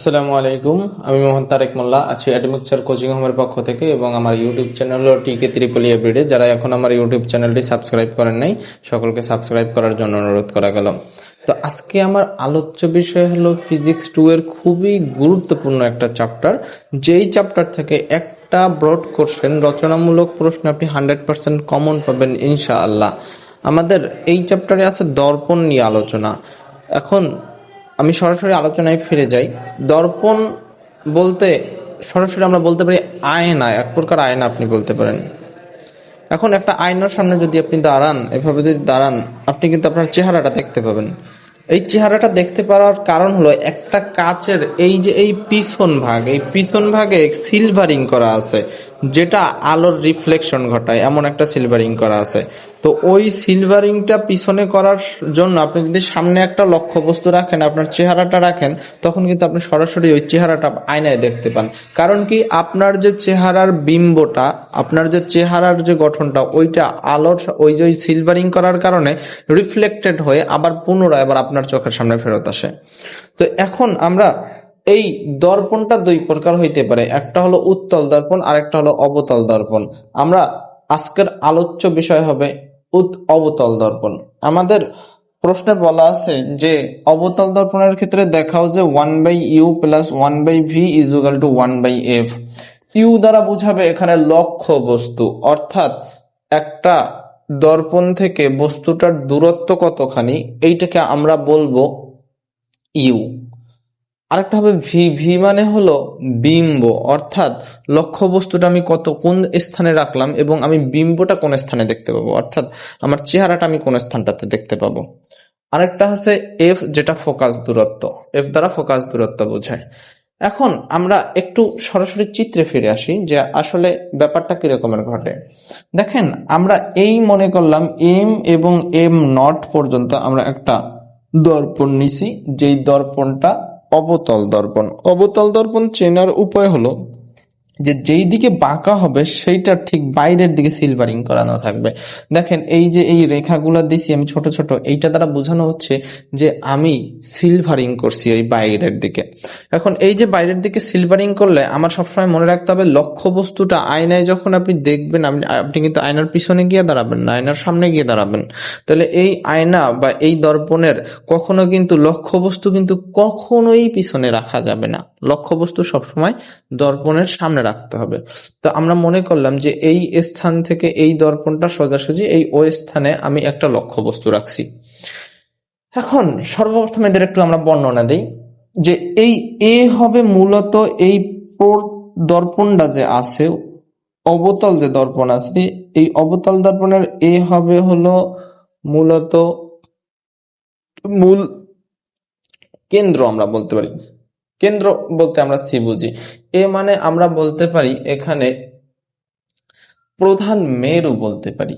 আসসালামু আলাইকুম। আমি মোহন তারেক মোল্লা, আছি অ্যাডমিক্সার কোচিং হোমের পক্ষ থেকে এবং আমার ইউটিউব চ্যানেল হলো টিকে ত্রিপলি এভরিডে যারা এখন আমার ইউটিউব চ্যানেলটি সাবস্ক্রাইব করেন নাই, সকলকে সাবস্ক্রাইব করার জন্য অনুরোধ করা গেল। তো আজকে আমার আলোচ্য বিষয় হলো ফিজিক্স টু এর খুবই গুরুত্বপূর্ণ একটা চ্যাপ্টার যেই চ্যাপ্টার থেকে একটা ব্রড কোশ্চেন রচনামূলক প্রশ্ন আপনি হান্ড্রেড পার্সেন্ট কমন পাবেন ইনশাআল্লাহ। আমাদের এই চ্যাপ্টারে আছে দর্পণ নিয়ে আলোচনা। এখন আমি সরাসরি আলোচনায় ফিরে যাই। দর্পণ বলতে, সরাসরি আমরা বলতে পারি আয়না, এক প্রকার আয়না আপনি বলতে পারেন। এখন একটা আয়নার সামনে যদি আপনি দাঁড়ান, এভাবে যদি দাঁড়ান, আপনি কিন্তু আপনার চেহারাটা দেখতে পাবেন। এই চেহারাটা দেখতে পাওয়ার কারণ হলো একটা কাচের, এই যে এই পিছন ভাগ, এই পিছন ভাগে সিলভারিং করা আছে যেটা আলোর রিফ্লেকশন ঘটায়, এমন একটা সিলভারিং করা আছে। তো ওই সিলভারিংটা পিছনে করার জন্য আপনি যদি সামনে একটা লক্ষ্য বস্তু রাখেন, আপনার চেহারাটা রাখেন, তখন কিন্তু আপনি সরাসরি ওই চেহারাটা আয়নায় দেখতে পান। কারণ কি, আপনার যে চেহারার বিম্বটা, আপনার যে চেহারার যে গঠনটা, ওইটা আলোর ওই যে সিলভারিং করার কারণে রিফ্লেক্টেড হয়ে আবার পুনরায় আবার আপনার চোখের সামনে ফেরত আসে। তো এখন আমরা এই দর্পণটা দুই প্রকার হইতে পারে। একটা হলো উত্তল দর্পণ আর একটা হলো অবতল দর্পণ। আমরা আজকের আলোচ্য বিষয় হবে উত অবতল দর্পণ। আমাদের প্রশ্নে বলা আছে যে, অবতল দর্পণের ক্ষেত্রে দেখাও যে one by u plus one by v is equal to one by f u দ্বারা বুঝাবে এখানে লক্ষ্য বস্তু। অর্থাৎ একটা দর্পণ থেকে বস্তুটার দূরত্ব কতখানি, এইটাকে আমরা বলব ইউ আরেকটা হবে ভি ভি মানে হলো বিম্ব, অর্থাৎ লক্ষ্য বস্তুটা আমি কত, কোন স্থানে রাখলাম এবং আমি বিম্বটা কোন স্থানে দেখতে পাবো, অর্থাৎ আমার চেহারাটা আমি কোন স্থানটাতে দেখতে পাবো। আরেকটা হচ্ছে এফ যেটা ফোকাস দূরত্ব এফ দ্বারা ফোকাস দূরত্ব বোঝায়। এখন আমরা একটু সরাসরি চিত্রে ফিরে আসি যে আসলে ব্যাপারটা কিরকমের ঘটে। দেখেন, আমরা এই মনে করলাম এম এবং এম নট পর্যন্ত আমরা একটা দর্পণ নিছি, যেই দর্পণটা অবতল দর্পণ। অবতল দর্পণ চেনার উপায় হলো যে যেই দিকে বাঁকা হবে, সেইটার ঠিক বাইরের দিকে সিলভারিং করানো থাকবে। দেখেন, এই যে এই রেখাগুলো দিছি আমি ছোট ছোট, এইটা দ্বারা বোঝানো হচ্ছে যে আমি সিলভারিং করছি ওই বাইরের দিকে। এখন এই যে বাইরের দিকে সিলভারিং করলে আমার সবসময় মনে রাখতে হবে লক্ষ্য বস্তুটা আয়নায় যখন আপনি দেখবেন, আপনি আপনি কিন্তু আয়নার পিছনে গিয়ে দাঁড়াবেন না, আয়নার সামনে গিয়ে দাঁড়াবেন। তাহলে এই আয়না বা এই দর্পণের কখনো কিন্তু লক্ষ্য বস্তু কিন্তু কখনোই পিছনে রাখা যাবে না। লক্ষ্য বস্তু সবসময় দর্পণের সামনে রাখতে হবে। তো আমরা মনে করলাম যে এই স্থান থেকে এই দর্পণটা সোজাসুজি এই ও স্থানে আমি একটা লক্ষ্য বস্তু রাখছি। এখন সর্বপ্রথম এদের একটু আমরা বর্ণনা দিই যে এই এ হবে মূলত এই দর্পণটা যে আছে, অবতল যে দর্পণ আছে, এই অবতল দর্পণের এ হবে হলো মূলত মূল কেন্দ্র আমরা বলতে পারি। কেন্দ্র বলতে আমরা সি বুঝি। এ মানে আমরা বলতে পারি এখানে প্রধান মেরু বলতে পারি।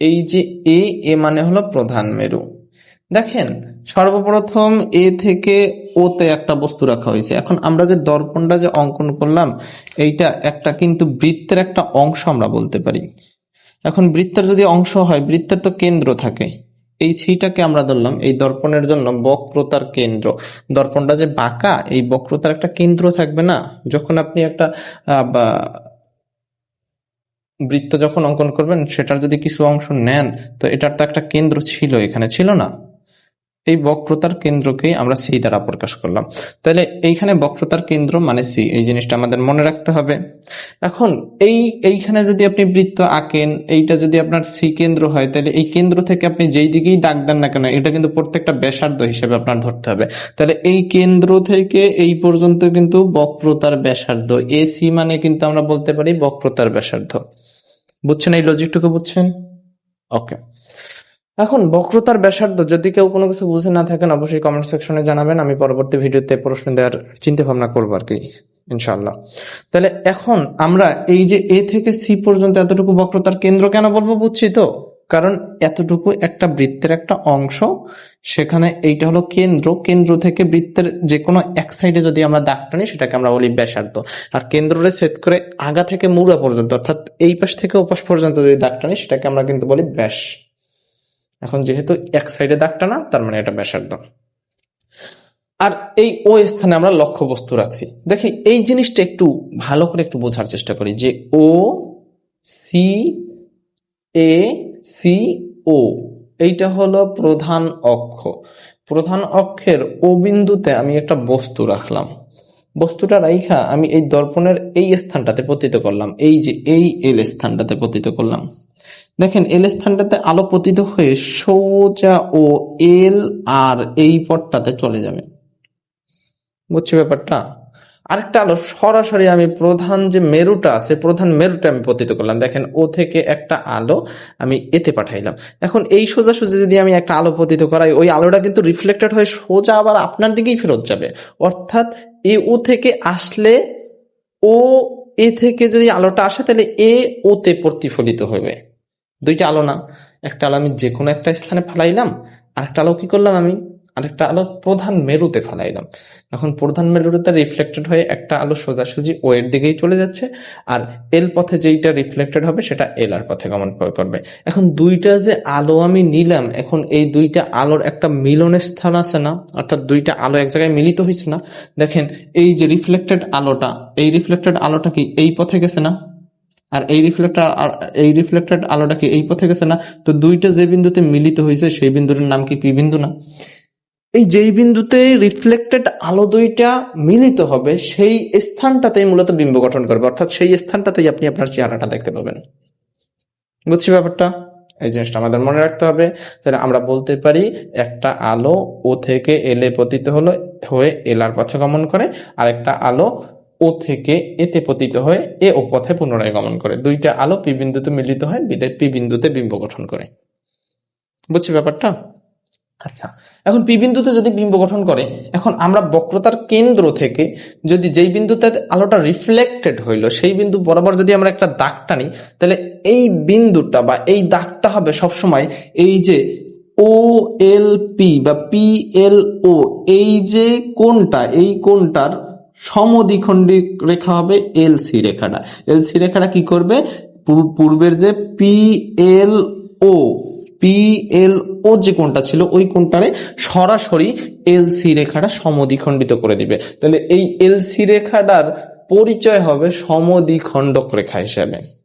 এই যে এ এ মানে হলো প্রধান মেরু। দেখেন, সর্বপ্রথম এ থেকে ওতে একটা বস্তু রাখা হয়েছে। এখন আমরা যে দর্পণটা যে অঙ্কন করলাম, এইটা একটা কিন্তু বৃত্তের একটা অংশ আমরা বলতে পারি। এখন বৃত্তের যদি অংশ হয়, বৃত্তের তো কেন্দ্র থাকে। এই সেইটাকে আমরা ধরলাম এই দর্পণের জন্য বক্রতার কেন্দ্র। দর্পণটা যে বাঁকা, এই বক্রতার একটা কেন্দ্র থাকবে না। যখন আপনি একটা বৃত্ত যখন অঙ্কন করবেন, সেটার যদি কিছু অংশ নেন, তো এটার তো একটা কেন্দ্র ছিল এখানে, ছিল না। এই বক্রতার কেন্দ্রকেই আমরা সি দ্বারা প্রকাশ করলাম। তাহলে এইখানে বক্রতার কেন্দ্র মানে সি, এই জিনিসটা আমাদের মনে রাখতে হবে। এখন এই, এইখানে যদি আপনি বৃত্ত আঁকেন, এইটা যদি আপনার সি কেন্দ্র হয়, তাহলে এই কেন্দ্র থেকে আপনি যেই দিকেই দাগ দেন না কেন, এটা কিন্তু প্রত্যেকটা ব্যাসার্ধ হিসেবে আপনার ধরতে হবে। তাহলে এই কেন্দ্র থেকে এই পর্যন্ত কিন্তু বক্রতার ব্যাসার্ধ এসি মানে কিন্তু আমরা বলতে পারি বক্রতার ব্যাসার্ধ। বুঝছেন এই লজিকটুকু বুঝছেন? ওকে এখন বক্রতার ব্যাসার্ধ, যদি কেউ কোনো কিছু বুঝে না থাকেন, অবশ্যই কমেন্ট সেকশনে জানাবেন। আমি পরবর্তী ভিডিওতে প্রশ্ন দেওয়ার চিন্তা ভাবনা করব আর কি ইনশাল্লাহ তাহলে এখন আমরা এই যে এ থেকে সি পর্যন্ত এতটুকু বক্রতার কেন্দ্র কেন বলব বুঝছি তো? কারণ এতটুকু একটা বৃত্তের একটা অংশ, সেখানে এইটা হলো কেন্দ্র। কেন্দ্র থেকে বৃত্তের যে কোনো এক সাইডে যদি আমরা দাগ টানি, সেটাকে আমরা বলি ব্যাসার্ধ। আর কেন্দ্রে সেট করে আগা থেকে মুড়া পর্যন্ত, অর্থাৎ এই পাশ থেকে ওপাশ পর্যন্ত যদি দাগ টানি, সেটাকে আমরা কিন্তু বলি ব্যাস। এখন যেহেতু এক সাইডে দাগটা না, তার মানে এটা ব্যাসার্ধ। আর এই ও স্থানে আমরা লক্ষ্য বস্তু রাখছি। দেখি, এই জিনিসটা একটু ভালো করে একটু বোঝার চেষ্টা করি যে ও সি এ সি ও এইটা হলো প্রধান অক্ষ। প্রধান অক্ষের ও বিন্দুতে আমি একটা বস্তু রাখলাম। বস্তুটা রাইখা আমি এই দর্পণের এই স্থানটাতে পতিত করলাম, এই যে এই এল স্থানটাতে পতিত করলাম। দেখেন এল স্থানটাতে আলো পতিত হয়ে সোজা ও এল আর এই পটটাতে চলে যাবে। বুঝছি ব্যাপারটা? আরেকটা আলো, সরাসরি আমি প্রধান যে মেরুটা আছে, প্রধান মেরুটা আমি পতিত করলাম। দেখেন, ও থেকে একটা আলো আমি এতে পাঠাইলাম। এখন এই সোজাসুজি যদি আমি একটা আলো পতিত করাই, ওই আলোটা কিন্তু রিফ্লেক্টেড হয়ে সোজা আবার আপনার দিকেই ফেরত যাবে। অর্থাৎ এ ও থেকে আসলে ও, এ থেকে যদি আলোটা আসে, তাহলে এ ওতে প্রতিফলিত হবে। দুইটা আলো না। একটা আলো আমি যে কোনো একটা স্থানে ফালাইলাম, আরেকটা আলো কি করলাম আমি? আরেকটা আলো প্রধান মেরুতে ফালাইলাম এখন প্রধান মেরুতে রিফ্লেক্টেড হয়ে একটা আলো সোজাসুজি ও এর দিকেই চলে যাচ্ছে, আর এল পথে যেইটা রিফ্লেক্টেড হবে সেটা এল আর পথে গমন করবে। এখন দুইটা যে আলো আমি নিলাম, এখন এই দুইটা আলোর একটা মিলনের স্থান আছে না, অর্থাৎ দুইটা আলো এক জায়গায় মিলিত হয়েছে না, দেখেন এই যে রিফ্লেক্টেড আলোটা, এই রিফ্লেক্টেড আলোটা কি এই পথে গেছে না? আর এই রিফ্লেক্টর এই রিফ্লেক্টেড আলোটা কি এই পথে গেছে না? তো দুইটা যে বিন্দুতে মিলিত হয়েছে সেই বিন্দুর নাম কি পি বিন্দু না? এই যেই বিন্দুতে রিফ্লেক্টেড আলো দুইটা মিলিত হবে, সেই স্থানটাতেই মূলত বিম্ব গঠন করবে। অর্থাৎ সেই স্থানটাতেই আপনি আপনার চেহারাটা দেখতে পাবেন। বুঝছি ব্যাপারটা? এই জিনিসটা আমাদের মনে রাখতে হবে। তাহলে আমরা বলতে পারি, একটা আলো ও থেকে এলে পতিত হলো, হয়ে এলার পথে গমন করে আর একটা আলো ও থেকে এতে পতিত হয়ে এ ও পথে পুনরায় গমন করে। দুইটা আলো পি বিন্দুতে মিলিত হয়, বিদে পি বিন্দুতে বিম্ব গঠন করে। বুঝছি ব্যাপারটা? আচ্ছা এখন পি বিন্দুতে যদি বিম্ব গঠন করে, এখন আমরা বক্রতার কেন্দ্র থেকে যদি যেই বিন্দুতে আলোটা রিফ্লেক্টেড হইল, সেই বিন্দু বরাবর যদি আমরা একটা দাগ টানি, তাহলে এই বিন্দুটা বা এই দাগটা হবে সবসময় এই যে ও এল পি বা পি এল ও এই যে কোনটা এই কোনটার সমদ্বিখণ্ডী রেখা হবে এল সি রেখাটা। এল সি রেখাটা কি করবে? পূর্বের যে পি এল ও ও যে কোনটা ছিল, ওই কোনটারে সরাসরি এল সি রেখাটা সমদ্বিখণ্ডিত করে দিবে। তাহলে এই এল সি রেখাটার পরিচয় হবে সমদ্বিখণ্ডক রেখা হিসেবে।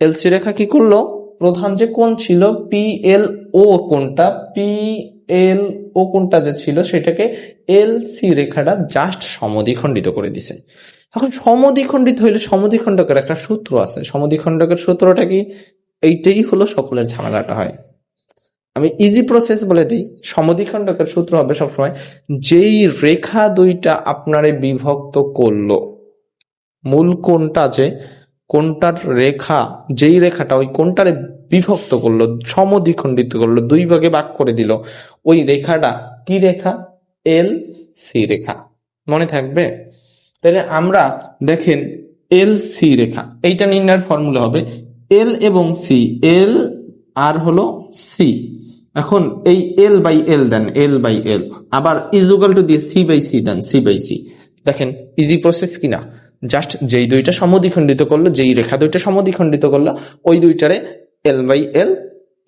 এলসি রেখা কি করল? প্রধান যে কোন ছিল পি এল ও কোণটা পি এল ও কোনটা যে ছিল, সেটাকে এল সি রেখাটা জাস্ট সমদ্বিখণ্ডিত করে দিছে। এখন সমদ্বিখণ্ডিত হইলে সমদ্বিখণ্ডকের একটা সূত্র আছে। সমদ্বিখণ্ডকের সূত্রটা কি? এইটাই হলো সকলের ঝামেলাটা হয়। আমি ইজি প্রসেস বলে দিই, সমদ্বিখণ্ডকের সূত্র হবে সবসময়, যেই রেখা দুইটা আপনারে বিভক্ত করল, মূল কোনটা যে, কোনটার রেখা, যেই রেখাটা ওই কোনটারে বিভক্ত করল, সমদ্বিখণ্ডিত করল, দুই ভাগে ভাগ করে দিল, ওই রেখাটা কি রেখা? এল সি রেখা। মনে থাকবে? তাহলে আমরা দেখেন এল সি রেখা, এইটা নির্ণয়ের ফর্মুলা হবে এল এবং সি এল আর হলো সি এখন এই এল by L then L by L আবার ইজুগাল টু দিয়ে C by C then C by C দেখেন ইজি প্রসেস কিনা? জাস্ট যেই দুইটা সমদ্বিখণ্ডিত করল, যেই রেখা দুইটা সমদ্বিখণ্ডিত করল, ওই দুইটারে L by L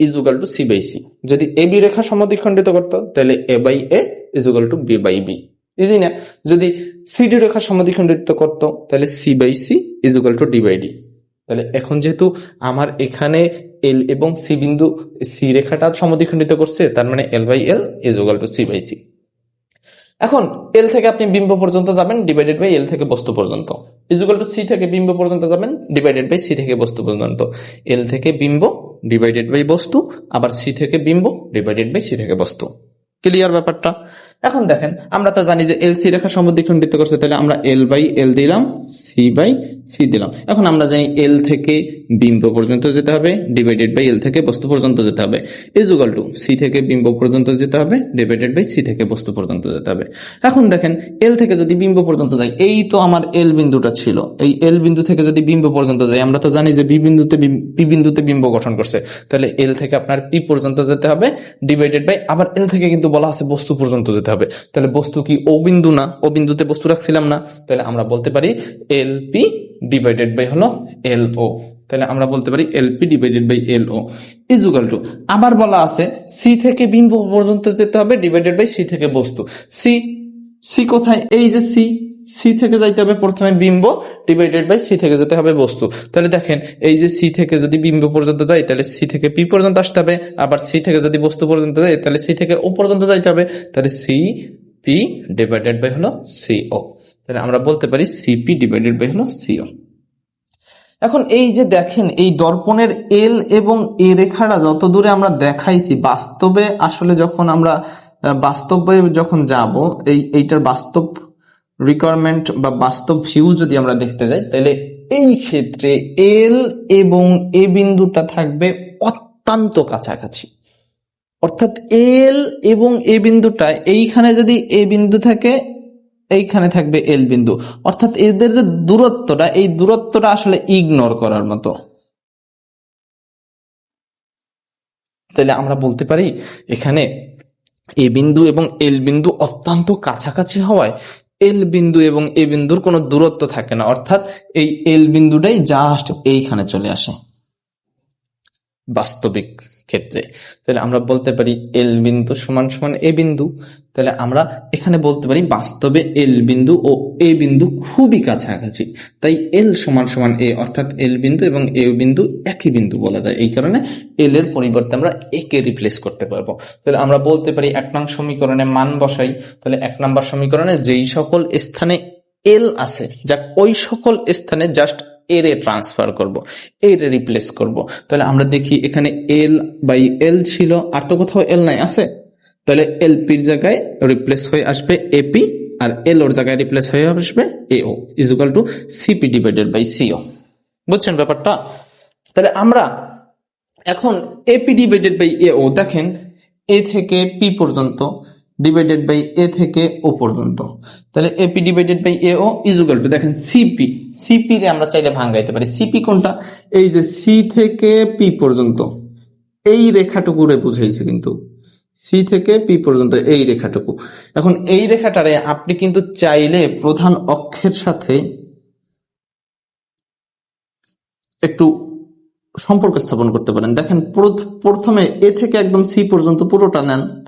equal to C by C যদি এ বি রেখা সমদ্বিখণ্ডিত করতো, তাহলে A by A equal to B by B easy না? যদি সিডি রেখা সমদ্বিখণ্ডিত করতো, তাহলে C by C equal to D by D তাহলে এখন যেহেতু আমার এখানে এল এবং সি বিন্দু সি রেখাটা সমদ্বিখণ্ডিত করছে, তার মানে L by L equal to C by C এখন এল থেকে আপনি বিম্ব পর্যন্ত যাবেন ডিভাইডেড বাই এল থেকে বস্তু পর্যন্ত। ইজুগাল টু সি থেকে বিম্ব পর্যন্ত যাবেন ডিভাইডেড বাই সি থেকে বস্তু পর্যন্ত। এল থেকে বিম্ব ডিভাইডেড বাই বস্তু, আবার সি থেকে বিম্ব ডিভাইডেড বাই সি থেকে বস্তু। ক্লিয়ার ব্যাপারটা? এখন দেখেন, আমরা তো জানি যে এল সি রেখা সমদ্বিখণ্ডিত করছে, তাহলে আমরা এল বাই এল দিলাম সি বাই সি দিলাম। এখন আমরা জানি এল থেকে বিম্ব পর্যন্ত যেতে হবে ডিভাইডেড বাই এল থেকে বস্তু পর্যন্ত যেতে হবে। ইজ ইজুগাল টু সি থেকে বিম্ব পর্যন্ত যেতে হবে ডিভাইডেড বাই সি থেকে বস্তু পর্যন্ত যেতে হবে। এখন দেখেন এল থেকে যদি বিম্ব পর্যন্ত যাই, এই তো আমার এল বিন্দুটা ছিল। এই এল বিন্দু থেকে যদি বিম্ব পর্যন্ত যাই, আমরা তো জানি যে বি বিন্দুতে পি বিন্দুতে বিম্ব গঠন করছে। তাহলে এল থেকে আপনার পি পর্যন্ত যেতে হবে ডিভাইডেড বাই আবার এল থেকে কিন্তু বলা আছে বস্তু পর্যন্ত যেতে হবে। তাহলে বস্তু কি ও বিন্দু না? ও বিন্দুতে বস্তু রাখছিলাম না। তাহলে আমরা বলতে পারি এল পি ডিভাইডেড বাই হলো এল ও তাহলে আমরা বলতে পারি L P divided by L O equal to আবার বলা আছে সি থেকে বিম্ব পর্যন্ত যেতে হবে ডিভাইডেড বাই সি থেকে বস্তু। সি সি কোথায়? এই যে সি সি থেকে যাইতে হবে প্রথমে বিম্ব ডিভাইডেড বাই সি থেকে যেতে হবে বস্তু। তাহলে দেখেন, এই যে সি থেকে যদি বিম্ব পর্যন্ত যাই তাহলে সি থেকে পি পর্যন্ত আসতে হবে। আবার সি থেকে যদি বস্তু পর্যন্ত যাই তাহলে সি থেকে ও পর্যন্ত যাইতে হবে। তাহলে সি পি ডিভাইডেড বাই হলো সিও তাহলে আমরা বলতে পারি সিপি ডিভাইডেড বাই হলো সিও এখন এই যে দেখেন, এই দর্পণের এল এবং এ রেখাটা যত দূরে আমরা দেখাইছি, বাস্তবে আসলে যখন আমরা বাস্তবে যখন যাব, এই, এইটার বাস্তব রিকোয়ারমেন্ট বা বাস্তব ভিউ যদি আমরা দেখতে যাই, তাহলে এই ক্ষেত্রে এল এবং এ বিন্দুটা থাকবে অত্যন্ত কাছাকাছি। অর্থাৎ এল এবং এ বিন্দুটা, এইখানে যদি এ বিন্দু থাকে, এইখানে থাকবে এল বিন্দু। অর্থাৎ এদের যে দূরত্বটা, এই দূরত্বটা আসলে ইগনোর করার মতো। তাহলে আমরা বলতে পারি, এখানে এ বিন্দু এবং এল বিন্দু অত্যন্ত কাছাকাছি হওয়ায় এল বিন্দু এবং এ বিন্দুর কোনো দূরত্ব থাকে না। অর্থাৎ এই এল বিন্দুটাই জাস্ট এইখানে চলে আসে। বাস্তবিক ক্ষেত্রে। তাহলে আমরা বলতে পারি এল বিন্দু সমান সমান এ বিন্দু। তাহলে আমরা এখানে বলতে পারি বাস্তবে এল বিন্দু ও এ বিন্দু খুবই কাছাকাছি। তাই এল সমান সমান এ অর্থাৎ এল বিন্দু এবং এ বিন্দু একই বিন্দু বলা যায়। এই কারণে এল এর পরিবর্তে আমরা এ কে রিপ্লেস করতে পারব। তাহলে আমরা বলতে পারি এক নং সমীকরণে মান বসাই। তাহলে এক নম্বর সমীকরণে যেই সকল স্থানে এল আছে যা ওই সকল স্থানে জাস্ট এর এ ট্রান্সফার করব এর রিপ্লেস করব। তাহলে আমরা দেখি এখানে এল বাই এল ছিল, আর তো কোথাও এল নাই, আছে? তাহলে এলপির জায়গায় রিপ্লেস হয়ে আসবে এপি আর এল ওর জায়গায় রিপ্লেস হয়ে আসবে AO equal to CP divided by CO বুঝছেন ব্যাপারটা? তাহলে আমরা এখন এপি ডিভাইডেড বাই এও দেখেন এ থেকে পি পর্যন্ত ডিভাইডেড বাই এ থেকে ও পর্যন্ত। তাহলে AP divided by A O equal to দেখেন সিপি সিপি রে আমরা চাইলে ভাঙ্গাইতে পারি। সিপি কোনটা? এই যে সি থেকে পি পর্যন্ত। এই রেখাটুকুরে বুঝাইছে কিন্তু। সি থেকে পি পর্যন্ত এই রেখাটুকু। এখন এই রেখাটারে আপনি কিন্তু চাইলে প্রধান অক্ষের সাথে একটু সম্পর্ক স্থাপন করতে পারেন। দেখেন, প্রথ- প্রথমে এ থেকে একদম সি পর্যন্ত পুরোটা নেন।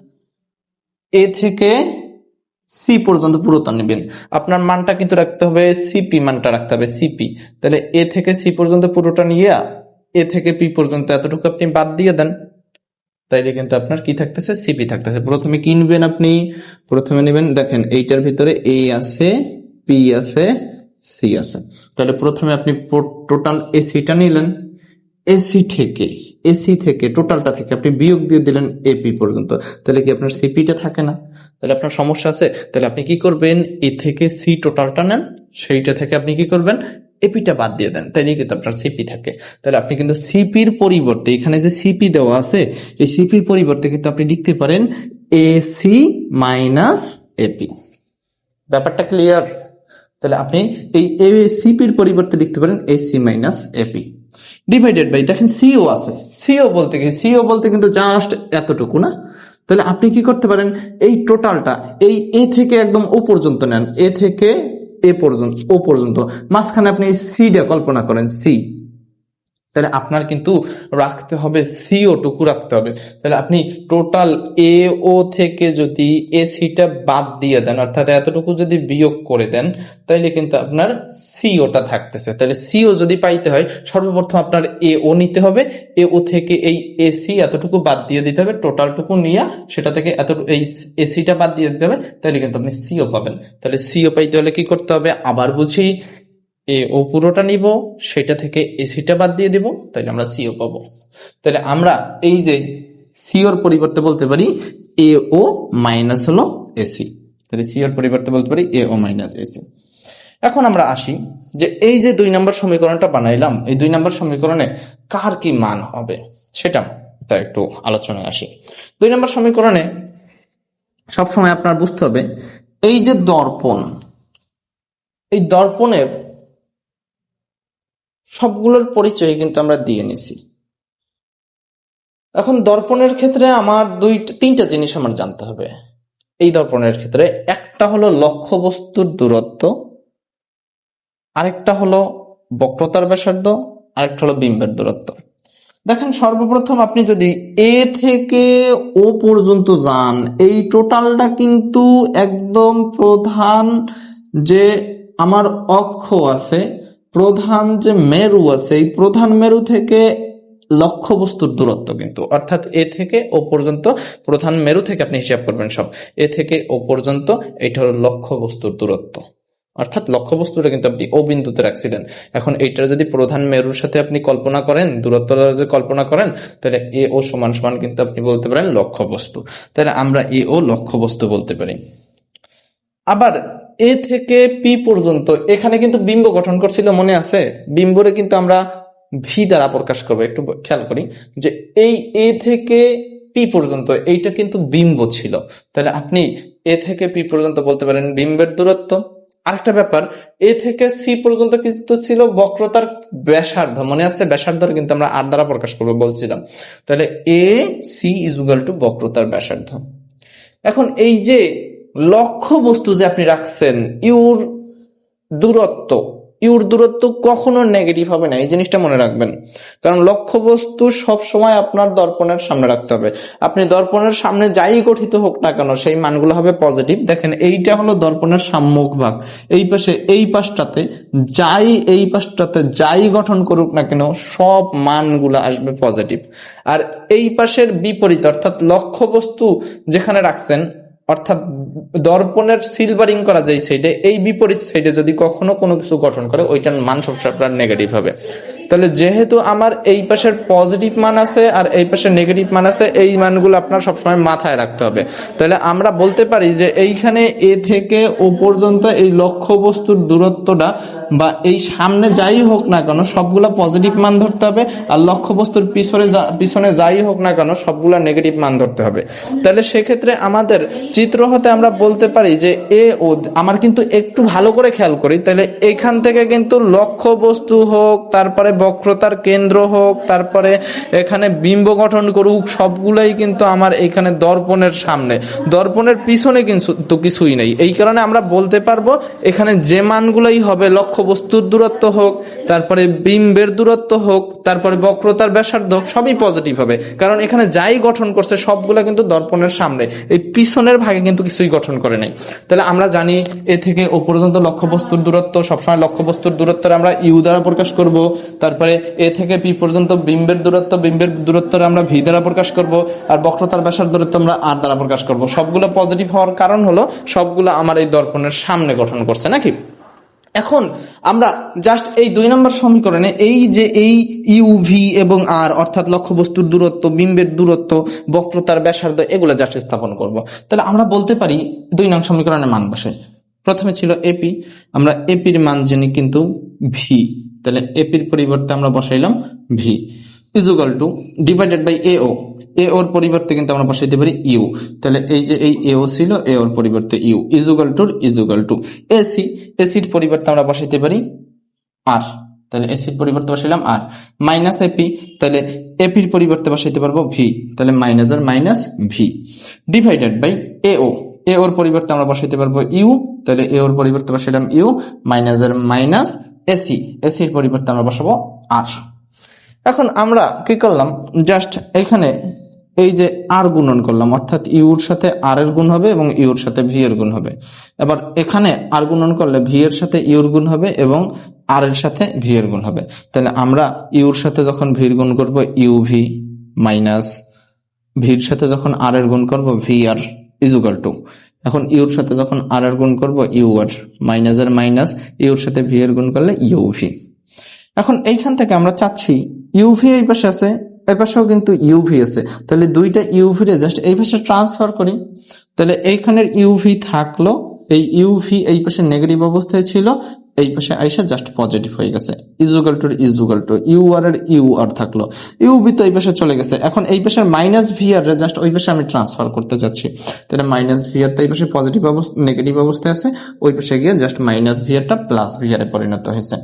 এ থেকে সি পর্যন্ত পুরোটা নেবেন। আপনার মানটা কিন্তু রাখতে হবে সিপি মানটা রাখতে হবে সিপি তাহলে এ থেকে সি পর্যন্ত পুরোটা নিয়ে এ থেকে পি পর্যন্ত এতটুকু আপনি বাদ দিয়ে দেন। তাইলে কিন্তু আপনার কি থাকতেছে? সিপি থাকতেছে। প্রথমে কি নেবেন আপনি? প্রথমে নেবেন, দেখেন, এইটার ভিতরে এ আছে পি আছে সি আছে। তাহলে প্রথমে আপনি টোটাল এসিটা নিলেন। এসি থেকে এসি থেকে টোটালটা থেকে আপনি বিয়োগ দিয়ে দিলেন এপি পর্যন্ত। তাহলে কি আপনার সিপিটা থাকে না? তাহলে আপনার সমস্যা আছে? তাহলে আপনি কি করবেন? এ থেকে সি টোটালটা নেন, সেইটা থেকে আপনি কি করবেন? এপিটা বাদ দিয়ে দেন তাইলে কিন্তু আপনার সিপি থাকে। তাহলে আপনি কিন্তু সিপির পরিবর্তে, এখানে যে সিপি দেওয়া আছে, এই সিপির পরিবর্তে কিন্তু আপনি লিখতে পারেন এসি মাইনাস এপি ব্যাপারটা ক্লিয়ার তাহলে আপনি এই এ সিপির পরিবর্তে লিখতে পারেন AC minus AP divided by দেখেন সিও আছে। সিও বলতে কি সিও বলতে কিন্তু জাস্ট এতটুকু না। তাহলে আপনি কি করতে পারেন? এই টোটালটা এই এ থেকে একদম ও পর্যন্ত নেন। এ থেকে এ পর্যন্ত ও পর্যন্ত। মাঝখানে আপনি সিটা কল্পনা করেন সি তাহলে আপনার কিন্তু রাখতে হবে সিও টুকু রাখতে হবে। তাহলে আপনি টোটাল এ ও থেকে যদি এ সিটা বাদ দিয়ে দেন, অর্থাৎ এতটুকু যদি বিয়োগ করে দেন, তাইলে কিন্তু আপনার সিওটা থাকতেছে। তাহলে সিও যদি পাইতে হয়, সর্বপ্রথম আপনার এ ও নিতে হবে। এ ও থেকে এই এসি এতটুকু বাদ দিয়ে দিতে হবে টোটালটুকু নিয়ে সেটা থেকে এত, এই এসিটা বাদ দিয়ে দিতে হবে তাহলে কিন্তু আপনি সিও পাবেন। তাহলে সিও পাইতে হলে কি করতে হবে? আবার বুঝি এ ও পুরোটা নিব, সেটা থেকে এসিটা বাদ দিয়ে দিব, তাহলে আমরা সিও পাবো। তাহলে আমরা এই যে সিওর পরিবর্তে বলতে পারি এ ও মাইনাস হলো এসি তাহলে সিওর পরিবর্তে বলতে পারি এ ও মাইনাস এসি এখন আমরা আসি যে এই যে দুই নম্বর সমীকরণটা বানাইলাম, এই দুই নম্বর সমীকরণে কার কি মান হবে, সেটা তা একটু আলোচনায় আসি। দুই নম্বর সমীকরণে সবসময় আপনার বুঝতে হবে, এই যে দর্পণ, এই দর্পণের সবগুলোর পরিচয় কিন্তু আমরা দিয়ে নিছি। এখন দর্পণের ক্ষেত্রে আমার দুই, তিনটা জিনিস আমার জানতে হবে। এই দর্পণের ক্ষেত্রে একটা হলো লক্ষ্য বস্তুর দূরত্ব, আরেকটা হলো বক্রতার ব্যাসার্ধ আর একটা হলো বিম্বের দূরত্ব। দেখেন সর্বপ্রথম আপনি যদি এ থেকে ও পর্যন্ত যান, এই টোটালটা কিন্তু একদম প্রধান যে আমার অক্ষ আছে প্রধান যে মেরু আছে, এই প্রধান মেরু থেকে লক্ষ্যবস্তুর দূরত্ব কিন্তু। অর্থাৎ এ থেকে ও পর্যন্ত প্রধান মেরু থেকে আপনি হিসাব করবেন সব। এ থেকে ও পর্যন্ত এটা হলো লক্ষ্যবস্তুর দূরত্ব। অর্থাৎ লক্ষ্যবস্তুটা কিন্তু আপনি ও বিন্দুতে রাখছিলেন। এখন এইটার যদি প্রধান মেরুর সাথে আপনি কল্পনা করেন দূরত্ব যদি কল্পনা করেন, তাহলে এ ও সমান সমান কিন্তু আপনি বলতে পারেন লক্ষ্যবস্তু। তাহলে আমরা এ ও লক্ষ্যবস্তু বলতে পারি। আবার এ থেকে পি পর্যন্ত, এখানে কিন্তু বিম্ব গঠন করছিল মনে আছে? বিম্বরে কিন্তু আমরা ভি দ্বারা প্রকাশ করব, একটু খেয়াল করি, যে এই এ থেকে পি পর্যন্ত, এইটা কিন্তু বিম্ব ছিল। তাহলে আপনি এ থেকে পি পর্যন্ত বলতে পারেন বিম্বের দূরত্ব। আরেকটা ব্যাপার, এ থেকে সি পর্যন্ত কিন্তু ছিল বক্রতার ব্যাসার্ধ, মনে আছে? ব্যাসার্ধ কিন্তু আমরা আর দ্বারা প্রকাশ করব, বলছিলাম। তাহলে এ সি ইজুগাল টু বক্রতার ব্যাসার্ধ। এখন এই যে লক্ষ্য বস্তু যে আপনি রাখছেন, ইউর দূরত্ব ইউর দূরত্ব কখনো নেগেটিভ হবে না, এই জিনিসটা মনে রাখবেন। কারণ লক্ষ্য বস্তু সব সময় আপনার দর্পণের সামনে রাখতে হবে। আপনি দর্পণের সামনে যাই গঠিত হোক না কেন, সেই মানগুলো হবে পজিটিভ দেখেন, এইটা হলো দর্পণের সাম্যক ভাগ। এই পাশে, এই পাশটাতে, যাই এই পাশটাতে যাই গঠন করুক না কেন, সব মানগুলো আসবে পজিটিভ আর এই পাশের বিপরীত, অর্থাৎ লক্ষ্য বস্তু যেখানে রাখছেন অর্থাৎ দর্পণের সিলভারিং করা যায় সাইডে এই বিপরীত সাইডে যদি কখনো কোনো কিছু গঠন করে, ওইটার মান সবসময় নেগেটিভ হবে। তাহলে যেহেতু আমার এই পাশের পজিটিভ মান আছে আর এই পাশের নেগেটিভ মান আছে, এই মানগুলো আপনার সবসময় মাথায় রাখতে হবে। তাহলে আমরা বলতে পারি যে এইখানে এ থেকে ও পর্যন্ত এই লক্ষ্য বস্তুর দূরত্বটা বা এই সামনে যাই হোক না কেন সবগুলা পজিটিভ মান ধরতে হবে আর লক্ষ্য বস্তুর পিছনে পিছনে যাই হোক না কেন সবগুলা নেগেটিভ মান ধরতে হবে। তাহলে সেক্ষেত্রে আমাদের চিত্র হতে আমরা বলতে পারি যে এ ও, আমার কিন্তু একটু ভালো করে খেয়াল করি, তাহলে এখান থেকে কিন্তু লক্ষ্য বস্তু হোক, তারপরে বক্রতার কেন্দ্র হোক, তারপরে এখানে বিম্ব গঠন করুক, সবগুলাই কিন্তু আমার এখানে দর্পণের সামনে। দর্পণের পিছনে কিন্তু কিছুই নেই। এই কারণে আমরা বলতে পারব, এখানে যে মানগুলোই হবে লক্ষ্য বস্তুর দূরত্ব হোক, তারপরে বিম্বের দূরত্ব হোক, তারপরে বক্রতার ব্যাসার্ধ হোক, সবই পজিটিভ হবে। কারণ এখানে যাই গঠন করছে, সবগুলা কিন্তু দর্পণের সামনে। এই পিছনের ভাগে কিন্তু কিছুই গঠন করে নাই। তাহলে আমরা জানি, এ থেকে ও পর্যন্ত লক্ষ্য বস্তুর দূরত্ব, সবসময় লক্ষ্য বস্তুর দূরত্ব আমরা ইউ দ্বারা প্রকাশ করব। তারপরে এ থেকে পি পর্যন্ত বিম্বের দূরত্ব বিম্বের দূরত্ব আমরা ভি দ্বারা প্রকাশ করব আর বক্রতার ব্যাসার দূরত্ব আমরা আর দ্বারা প্রকাশ করব। সবগুলো পজিটিভ হওয়ার কারণ হলো সবগুলো আমার এই দর্পণের সামনে গঠন করছে, নাকি? এখন আমরা জাস্ট এই দুই নম্বর সমীকরণে এই যে এই ইউভি এবং আর অর্থাৎ লক্ষ্যবস্তুর দূরত্ব, বিম্বের দূরত্ব, বক্রতার ব্যাসার্ধ, এগুলো জাস্ট স্থাপন করব। তাহলে আমরা বলতে পারি দুই নং সমীকরণে মান বসে। প্রথমে ছিল এপি আমরা এপির মান জানি কিন্তু ভি তাহলে এপির পরিবর্তে আমরা বসাইলাম v equal to divided by এ ও এ ওর পরিবর্তে কিন্তু আমরা বসাইতে পারি ইউ তাহলে এই যে এই এ ও ছিল এ ওর পরিবর্তে u equal to equal to AC এসির পরিবর্তে আমরা বসাইতে পারি আর তাহলে এসির পরিবর্তে বসাইলাম আর মাইনাস এপি তাহলে এপির পরিবর্তে বসাইতে পারব ভি তাহলে minus R minus V divided by A ও এ ওর পরিবর্তে আমরা বসাইতে পারব ইউ তাহলে এ ওর পরিবর্তে বসাইলাম you minus R minus AC, এসির পরিবর্তে আমরা বসাবো আর। এখন আমরা কি করলাম? জাস্ট এখানে এই যে আর গুণন করলাম, অর্থাৎ ইউর সাথে আর এর গুণ হবে এবং ইউর সাথে ভি এর গুণ হবে। এবার এখানে আর গুণন করলে ভি এর সাথে ইউর গুণ হবে এবং আর এর সাথে ভি এর গুণ হবে। তাহলে আমরা ইউর সাথে যখন ভির গুণ করব ইউ ভি মাইনাস ভির সাথে যখন আর এর গুণ করব ভি আর ইজুগাল টু এখন ইউর সাথে যখন আর আর গুণ করব, u r minus r minus your সাথে ভি এর গুণ করলে ইউভি এখন এইখান থেকে আমরা চাচ্ছি ইউভি এই পাশে আছে, এই পাশেও কিন্তু ইউভি আছে। তাহলে দুইটা ইউভি রে জাস্ট এই পাশে ট্রান্সফার করি। তাহলে এইখানের ইউভি থাকল, এই ইউভি এই পাশে নেগেটিভ অবস্থায় ছিল এই পাশে আইসা জাস্ট পজিটিভ হয়ে গেছে। Equal to equal to u r এর ইউ আর থাকল। ইউভি তো এই পাশে চলে গেছে। এখন এই পাশের মাইনাস ভি আর জাস্ট ওই পাশে আমি ট্রান্সফার করতে যাচ্ছি। তাহলে মাইনাস ভি আর তো এই পাশে পজিটিভ অবস্থা নেগেটিভ অবস্থায় আছে। ওই পাশে গিয়ে জাস্ট মাইনাস ভি আরটা প্লাস ভি আরে পরিণত হয়েছে।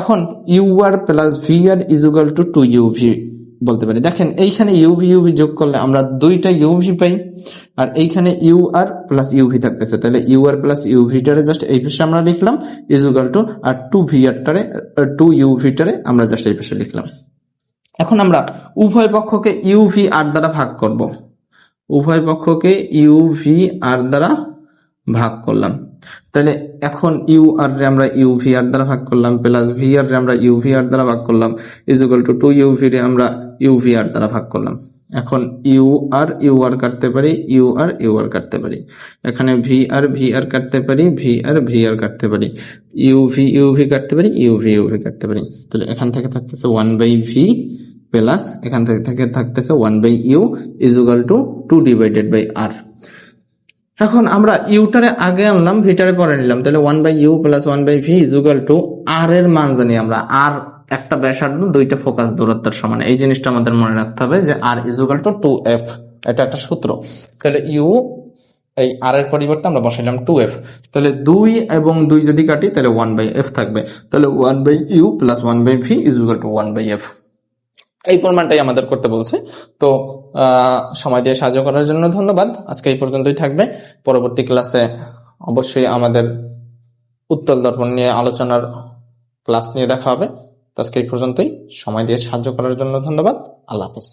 এখন u r plus v r equal to two u v বলতে পারি। দেখেন, এইখানে ইউভি ইউভি যোগ করলে আমরা দুইটা ইউভি পাই। আর এইখানে ইউ আর প্লাস ইউভি থাকতেছে। তাহলে ইউ আর প্লাস ইউভিটারে জাস্ট এই পাশে আমরা লিখলাম equal to r two v আরটারে two ইউভিটারে আমরা জাস্ট এই পাশে লিখলাম। এখন আমরা উভয় পক্ষকে ইউভি আর দ্বারা ভাগ করব। উভয় পক্ষকে ইউভি আর দ্বারা ভাগ করলাম। তাহলে এখন ইউ আর রে আমরা ইউভি আর দ্বারা ভাগ করলাম প্লাস ভি আর রে আমরা ইউভি আর দ্বারা ভাগ করলাম ইজুগাল টু টু ইউভি রে আমরা ইউভি আর দ্বারা ভাগ করলাম। এখন ইউ আর ইউ আর কাটতে পারি, ইউ আর ইউ আর কাটতে পারি। এখানে ভি আর ভি আর কাটতে পারি, ভি আর ভি আর কাটতে পারি। ইউ ভি ইউ ভি কাটতে পারি, ইউ ভি ইউ ভি কাটতে পারি। তাহলে এখান থেকে থাকতেছে ওয়ান বাই ভি প্লাস এখান থেকে থেকে, থাকতেছে one by u equal to two divided by r. এখন আমরা ইউটারে আগে আনলাম, ভিটারে পরে নিলাম। তাহলে one by u plus one by v equal to two r মান জানি আমরা। আর একটা ব্যাসার্ধ, দুইটা ফোকাস দূরত্বের সমান। এই জিনিসটা আমাদের মনে রাখতে হবে যে r equal to two f এটা একটা সূত্র। তাহলে ইউ এই আর এর পরিবর্তে আমরা বসাইলাম টু এফ তাহলে দুই এবং দুই যদি কাটি, তাহলে ওয়ান বাই এফ থাকবে। তাহলে one by u plus one by v equal to one by f এই পরিমাণটাই আমাদের করতে বলছে। তো সময় দিয়ে সাহায্য করার জন্য ধন্যবাদ। আজকে এই পর্যন্তই থাকবে। পরবর্তী ক্লাসে অবশ্যই আমাদের উত্তল দর্পণ নিয়ে আলোচনার ক্লাস নিয়ে দেখা হবে। আজকে এই পর্যন্তই। সময় দিয়ে সাহায্য করার জন্য ধন্যবাদ। আল্লাহ হাফিজ।